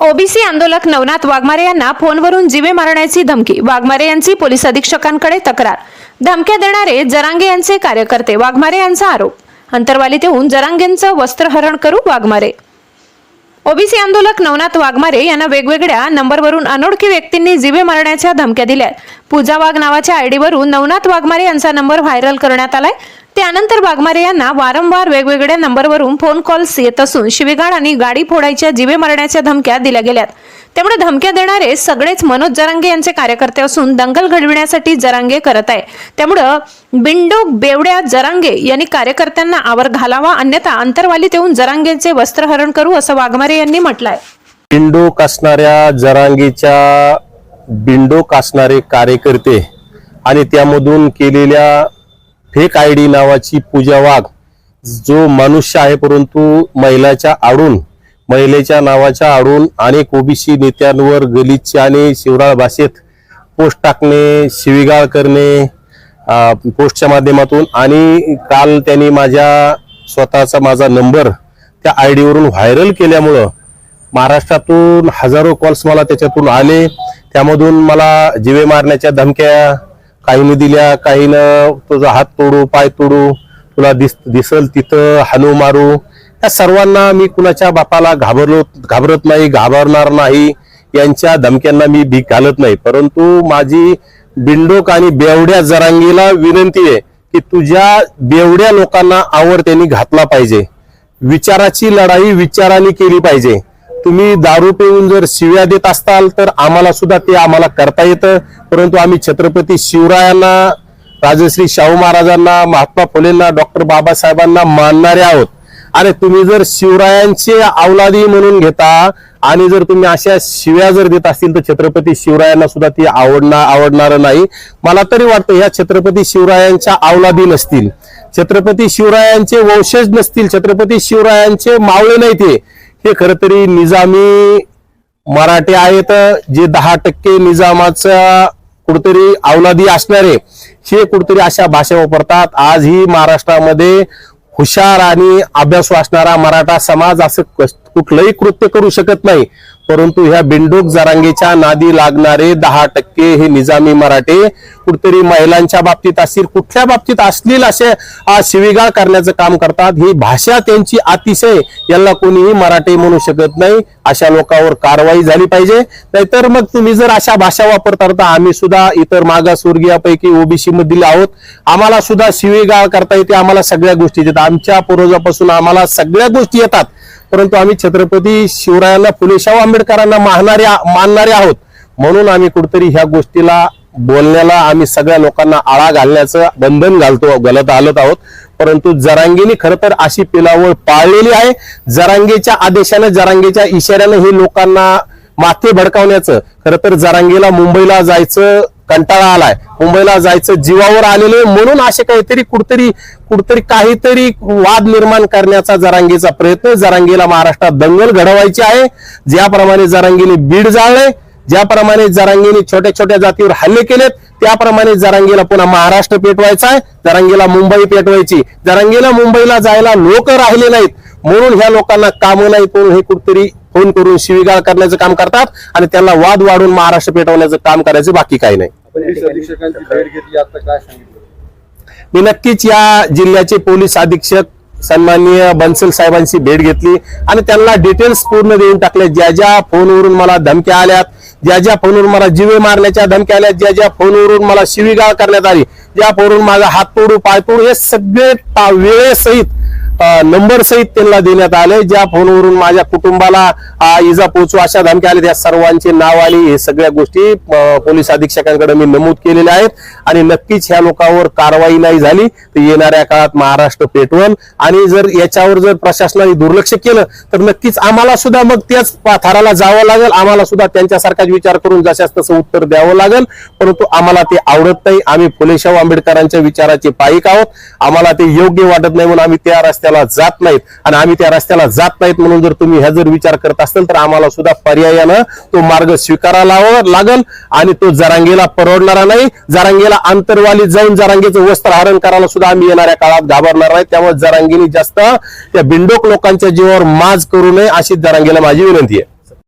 OBC आंदोलक नवनाथ वाघमारे यांना फोनवरून जीवे मारण्याची धमकी. वाघमारे यांची पोलीस अधीक्षकांकडे तक्रार. धमक्या देणारे जरांगे यांचे कार्यकर्ते. वाघमारे यांचा आरोप. अंतरवालीत येऊन जरांगेंचं वस्त्रहरण करू वाघमारे. ओबीसी आंदोलक नवनाथ वाघमारे यांना वेगवेगळ्या नंबरवरून अनोळखी व्यक्तींनी जीवे मारण्याच्या धमक्या दिल्या पूजा वाघ नावाच्या आयडीवरून नवनाथ वाघमारे यांचा नंबर व्हायरल करण्यात आलाय. त्यानंतर वाघमारे यांना वारंवार वेगवेगळ्या नंबरवरून फोन कॉल्स येत असून शिवीगाळ आणि गाडी फोडायच्या जीवे मारण्याच्या धमक्या दिल्या गेल्यात. त्यामुळे धमक्या देणारे सगळेच मनोज जरांगे यांचे कार्यकर्ते असून दंगल घडविण्यासाठी जरांगे करत आहे त्यामुळं बिंडोक बेवड्या जरांगे यांनी कार्यकर्त्यांना आवर घालावा अन्यथा अंतरवालीत येऊन जरांगेचे वस्त्रहरण करू असं वाघमारे यांनी म्हटलंय. बिंडोक असणाऱ्या जरांगेच्या बिंडोक असणारे कार्यकर्ते आणि त्यामधून केलेल्या फेक आय डी नावाची पूजा वाघ जो मनुष्य आहे परंतु महिलाच्या आडून महिलेच्या नावाच्या आडून अनेक ओबीसी नेत्यांवर गलिच्छ आणि शिवराळ भाषेत पोस्ट टाकणे शिवीगाळ करणे पोस्टच्या माध्यमातून आणि काल त्यांनी माझ्या स्वतःचा माझा नंबर त्या आय डीवरून व्हायरल केल्यामुळं महाराष्ट्रातून हजारो कॉल्स मला त्याच्यातून आले. त्यामधून मला जिवे मारण्याच्या धमक्या काहीने दिल्या काहीनं तुझा हात तोडू पाय तोडू तुला दिस दिसल तिथं हानू मारू. या सर्वांना मी कुणाच्या बापाला घाबरलो घाबरत नाही घाबरणार नाही यांच्या धमक्यांना मी भीक घालत नाही. परंतु माझी बिंडोक आणि बेवड्या जरांगीला विनंती आहे की तुझ्या बेवड्या लोकांना आवर त्यांनी घातला पाहिजे. विचाराची लढाई विचाराने केली पाहिजे. तुम्ही दारू पिऊन जर शिव्या देत असताल तर आम्हाला सुद्धा ते आम्हाला करता येतं. परंतु आम्ही छत्रपती शिवरायांना राजश्री शाहू महाराजांना महात्मा फुलेंना डॉक्टर बाबासाहेबांना मानणारे आहोत. आणि तुम्ही जर शिवरायांचे अवलादी म्हणून घेता आणि जर तुम्ही अशा शिव्या जर देत असतील तर छत्रपती शिवरायांना सुद्धा ती आवडणार आवडणार नाही. मला तरी वाटतं ह्या छत्रपती शिवरायांच्या अवलादी नसतील. छत्रपती शिवरायांचे वंशज नसतील छत्रपती शिवरायांचे मावळे नाही ते हे खरं तरी निजामी मराठे आहेत जे दहा टक्के निजामाचा कुठतरी अवलादी असणारे हे कुठतरी अशा भाषा वापरतात. आजही महाराष्ट्रामध्ये हुशार आणि अभ्यासू असणारा मराठा समाज असं कुठलंही कृत्य करू शकत नाही. परंतु ह्या बिंडोक जरांगेच्या नादी लागणारे दहा टक्के हे निजामी मराठे कुठतरी महिलांच्या बाबतीत असतील कुठल्या बाबतीत असतील असे शिविगाळ शिवीगाळ करण्याचं काम करतात. ही भाषा त्यांची अतिशय याला कोणीही मराठी म्हणू शकत नाही. अशा लोकांवर कारवाई झाली पाहिजे. नाहीतर मग तुम्ही जर अशा भाषा वापरता तर आम्ही सुद्धा इतर मागासवर्गीयापैकी ओबीसी मधील आहोत. आम्हाला सुद्धा शिवीगाळ करता येते. आम्हाला सगळ्या गोष्टी येतात. आमच्या पूर्वजापासून आम्हाला सगळ्या गोष्टी येतात. परंतु आम्ही छत्रपती शिवरायांना फुले शाहू आंबेडकरांना मानणारे मानणारे आहोत. म्हणून आम्ही कुठतरी ह्या गोष्टीला बोलण्याला आम्ही सगळ्या लोकांना आळा घालण्याचं बंधन घालतो घालत आलत आहोत. परंतु जरांगीने खरं तर अशी पिलावळ पाळलेली आहे. जरांगेच्या आदेशानं जरांगेच्या इशाऱ्यानं हे लोकांना माथे भडकावण्याचं खरं तर जरांगीला मुंबईला जायचं कंटाळा आलाय. मुंबईला जायचं जीवावर आलेले म्हणून असे काहीतरी कुठतरी कुठतरी काहीतरी वाद निर्माण करण्याचा जरांगीचा प्रयत्न जरांगीला महाराष्ट्रात दंगल घडवायची आहे. ज्याप्रमाणे जरांगीने बीड जाळले ज्याप्रमाणे जरांगीने छोट्या छोट्या जातीवर हल्ले केलेत त्याप्रमाणे जरांगीला पुन्हा महाराष्ट्र पेटवायचा आहे. जरांगीला मुंबई पेटवायची. जरांगीला मुंबईला जायला लोक राहिले नाहीत. म्हणून ह्या लोकांना कामं नाहीत म्हणून हे कुठतरी फोन करून शिवीगाळ करण्याचं काम करतात आणि त्यांना वाद वाढून महाराष्ट्र पेटवण्याचं काम करायचं बाकी काही नाही. मी नक्कीच या जिल्ह्याचे पोलीस अधीक्षक सन्माननीय बन्सल साहेबांची भेट घेतली आणि त्यांना डिटेल्स पूर्ण देऊन टाकले ज्या ज्या फोनवरून मला धमक्या आल्यात ज्या ज्या फोनवरून मला जीवे मारण्याच्या धमक्या आल्या ज्या ज्या फोनवरून मला शिवीगाळ करण्यात आली ज्या फोनवरून माझा हात तोडू पाय तोडू हे सगळे वेळेसहित नंबर सहित त्यांना देण्यात आले. ज्या फोनवरून माझ्या कुटुंबाला इजा पोहोचू अशा धमक्या आल्या. त्या सर्वांचे नाव आले. हे सगळ्या गोष्टी पोलीस अधीक्षकांकडे मी नमूद केलेल्या आहेत. आणि नक्कीच ह्या लोकांवर कारवाई नाही झाली तर येणाऱ्या काळात महाराष्ट्र पेटवल आणि जर याच्यावर जर प्रशासनाने दुर्लक्ष केलं तर नक्कीच आम्हाला सुद्धा मग त्याच थराला जावं लागेल. आम्हाला सुद्धा त्यांच्यासारखाच विचार करून जशाच तसं उत्तर द्यावं लागेल. परंतु आम्हाला ते आवडत नाही. आम्ही फुलेशाहू आंबेडकरांच्या विचाराचे पायिक आहोत. आम्हाला ते योग्य वाटत नाही म्हणून आम्ही त्या रस्त्याला जात नाहीत आणि आम्ही त्या रस्त्याला जात नाहीत म्हणून जर तुम्ही ह्या जर विचार करत असाल तर आम्हाला सुद्धा पर्यायानं तो मार्ग स्वीकारायला लावा- लागल आणि तो जरांगेला परवडणारा नाही. जरांगेला आंतरवाली जाऊन जरांगेचं वस्त्र हरण करायला सुद्धा आम्ही येणाऱ्या काळात घाबरणार नाही. त्यामुळे जरांगेने जास्त त्या बिंडोक लोकांच्या जीवावर माज करू नये अशी जरांगेला माझी विनंती आहे.